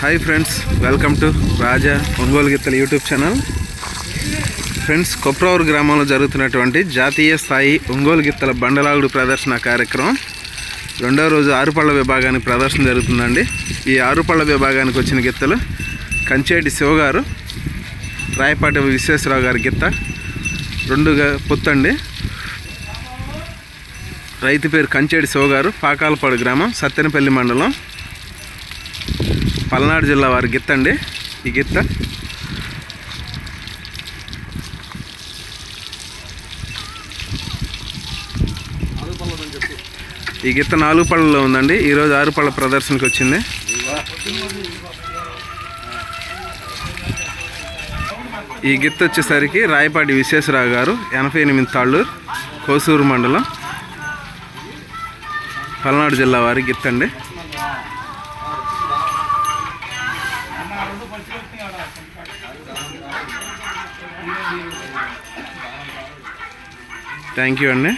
Hi friends welcome to Raja Ongole గిత్తల YouTube channel friends Kopravuru గ్రామంలో జరుగుతున్నటువంటి జాతీయ స్థాయి ఒంగోలు గిత్తల బండలాగుడు ప్రదర్శన కార్యక్రమం. రెండవ రోజు ఆరుపళ్ళ విభాగానికి ప్రదర్శన జరుగుతుందండి. ఈ ఆరుపళ్ళ విభాగానికి వచ్చిన గిత్తలు కంచేటి శివగారు రాయపాటి విశ్వేశ్వరరావు గారి గిత్త రెండుగా పొత్తండి. రైతు పేరు కంచేటి శివ గారు పాకాలపాడు గ్రామం సత్తెనపల్లి మండలం. పల్నాడు జిల్లా వారి గిత్త అండి. ఈ గిత్త. ఈ గిత్త నాలుగు పళ్ళలో ఉందండి. ఈరోజు ఆరు పళ్ళ ప్రదర్శనకి వచ్చింది. ఈ గిత్త వచ్చేసరికి రాయపాటి విశ్వేశ్వరరావు గారు ఎనభై ఎనిమిది తాళ్ళూరు కోసూరు మండలం పల్నాడు జిల్లా వారి గిత్త అండి. థ్యాంక్ యూ అండి